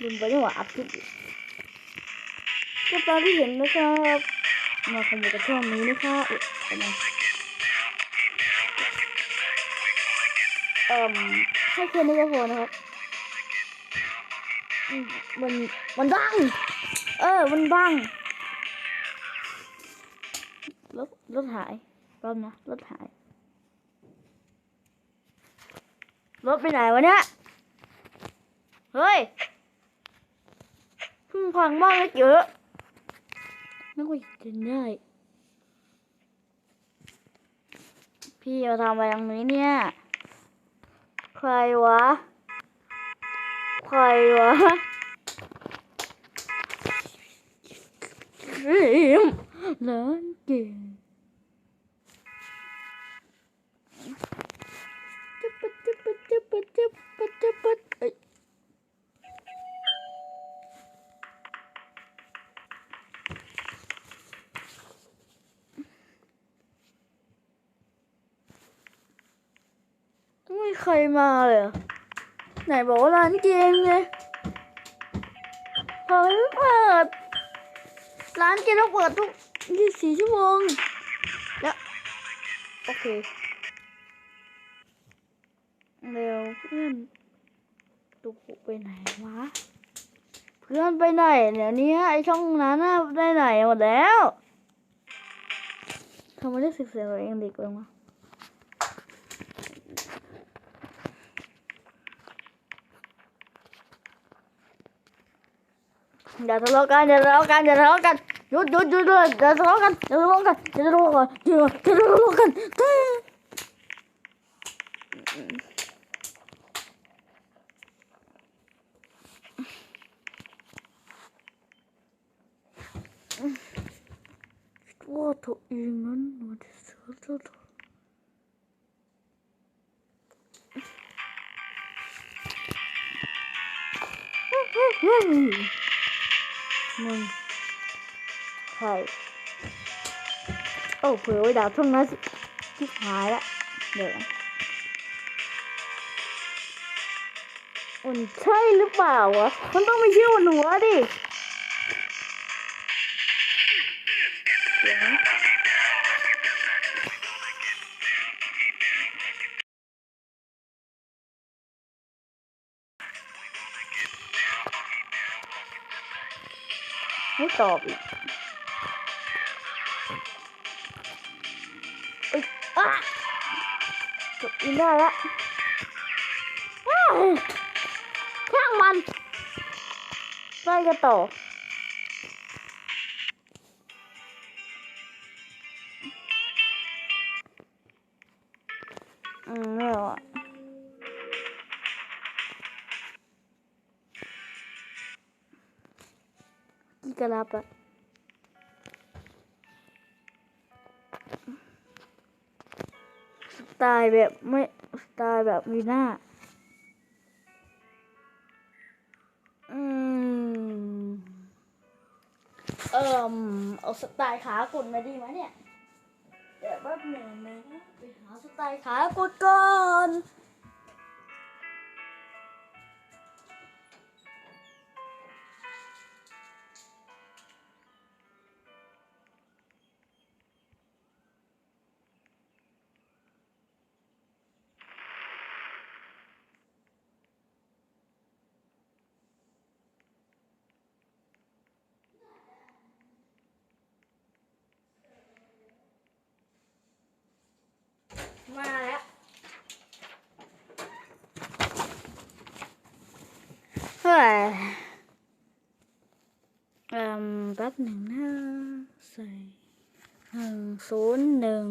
ลืมไปนี่หว่าอัพคลิปก็ตามที่เห็นนะครับมาขโมยกระช่องนี้นะครับเอ่มให้แค่นี้ก็พอนะครับมันมันบังเออ มันบังรถรถหายรอบนะรถหายรถไปไหนวะเนี่ย เฮ้ย พึ่งพังบ้ากเลยเยอะนึกว่าจะได้พี่มาทำอะไรตรงนี้เนี่ย ใครวะ ใครวะเฮ้ยร้านเกมจุ๊บปุ๊บจุ๊บปุ๊บจุ๊บปุ๊บจุ๊บปุ๊บจุ๊บปุ๊บเอ้ยไม่มีใค รมาเลยไหนบอกว่าร้านเกมไงเปิดเปิด ร้านเกมต้องเปิดทุก24ชั่วโมง แล้ว โอเค เร็วเพื่อนตุกไปไหนวะ เพื่อนไปไหนเนี่ยเนี่ยไอช่องนั้นได้ไหนหมดแล้วทำไมได้สึกเสียงตัวเองเด็กลงว อย่าทะเลาะกันอย่าทะเลาะกันอย่าทะเลาะกันหยุดหยุดหยุดเลยอย่าทะเลาะกันอย่าทะเลาะกันอย่าทะเลาะกันอย่าอย่าทะเลาะกันว่าตัวเองนั้นมันจะเสียใจ มึงใครโอ้เผื่อไว้ดาวช่องนั้นสิที่หายละเดี๋ยวนะมันใช่หรือเปล่าวะ มันต้องไม่เชื่อหนหัวดิ ไม่ตอบอีกอ้ยอะจบอินได้แล้วอ้าวช่างมันไปกันต่ออืมไม่เอาอะ กี่กระลับอะสไตล์แบบไม่สไตล์แบบมีหน้า อืม เอิ่มเอาสไตล์ขากุดมาดีไหมเนี่ย เดี๋ยวแป๊บหนึ่งนะไปหาสไตล์ขากุดก่อน หนึ่งนะใส่หนึ่งศูนย์หนึ่ง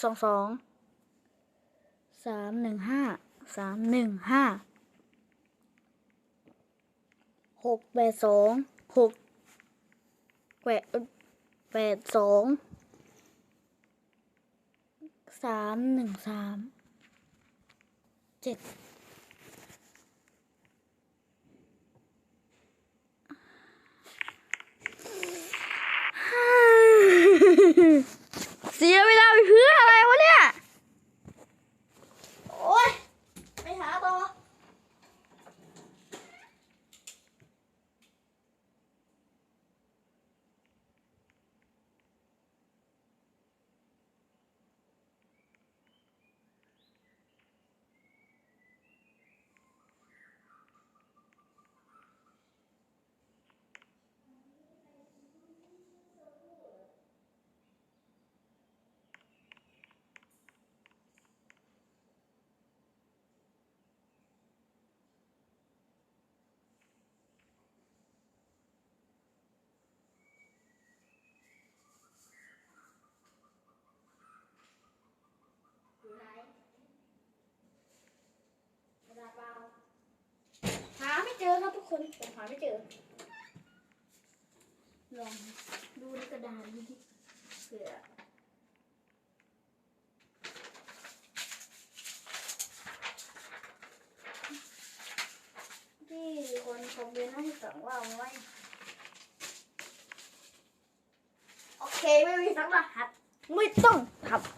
สองสองสามหนึ่งห้าสามหนึ่งห้าหกแปดสองหกแปดแปดสองสามหนึ่งสามเจ็ดเสียเวลาไปเพื่ออะไรวะเนี่ย โอ๊ย ไปหาต่อ คนผมหาไม่เจอ ลองดูในกระดาษดูดิเผื่อที่คนคอมเมนต์ให้สั่งว่าไว้โอเคไม่มีสักรหัสไม่ต้องทำเ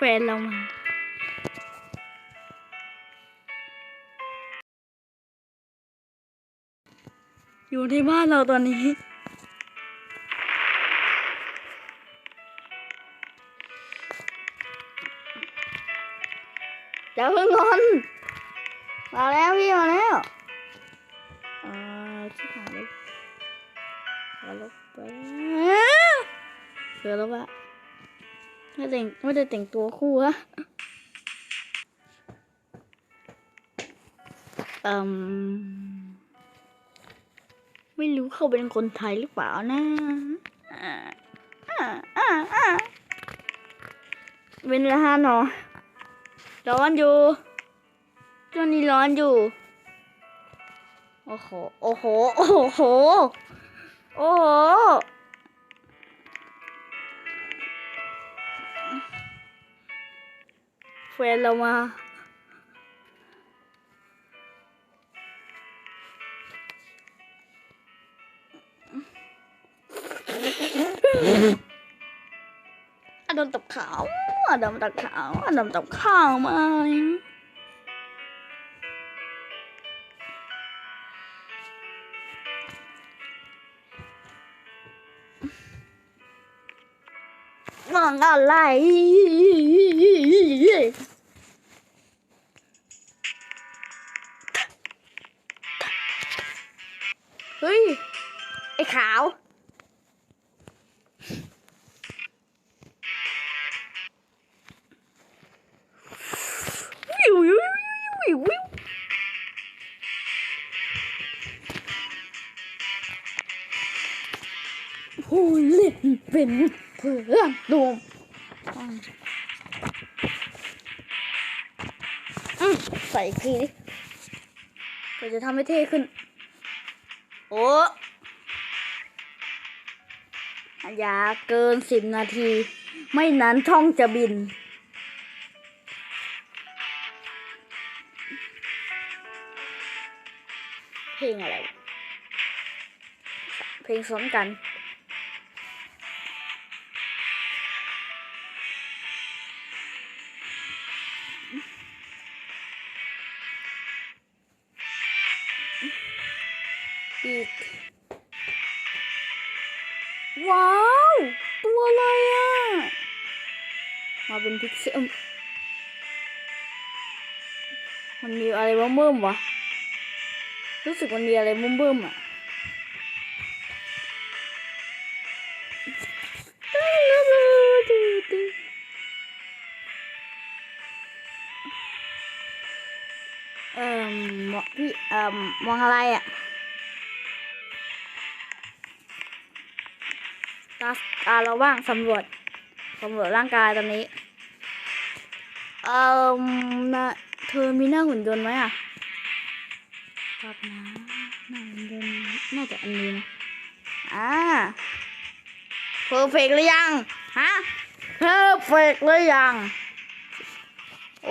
ฟนเรามาอยู่ที่บ้านเราตอนนี้อย่าเพิ่งงอน มาแล้วพี่มาแล้วเออชิบหายเลยมาลบไปเจอแล้วปะ ไม่แต่งไม่ได้แต่งตัวคู่อะอืมไม่รู้เขาเป็นคนไทยหรือเปล่านะอ่าเป็นละฮะเนาะร้อนอยู่ช่วงนี้ร้อนอยู่ โอ้โห โอ้โห โอ้โห โอ้โห แฟนเรามาอดมตับขาวอดมตับขาวอดมตับข้าวมา มองอะไร เฮ้ย ไอ้ขาววิววิ อืมใส่อีกทีดิเพื่อจะทำให้เท่ขึ้น โอ้อย่าเกินสิบนาที ไม่นั้นช่องจะบิน เพลงอะไร เพลงซ้อมกัน อีก ว้าว ตัวอะไรอะ มาเป็นพิกเซลมันมีอะไรบ้างเบิ่มๆวะ รู้สึกมันมีอะไรมุมเบิ่มๆอะเอ่อมองพี่เอ่อมองอะไรอะ ตาตาเราว่างสำรวจสำรวจร่างกายตอนนี้ เอ่อนะเธอมีหน้าหุ่นยนต์ไหมอะครับนะหน้าหุ่นยนต์น่าจะอันนี้นะอ่าเพอร์เฟกหรือยัง ฮะเพอร์เฟกหรือยังเ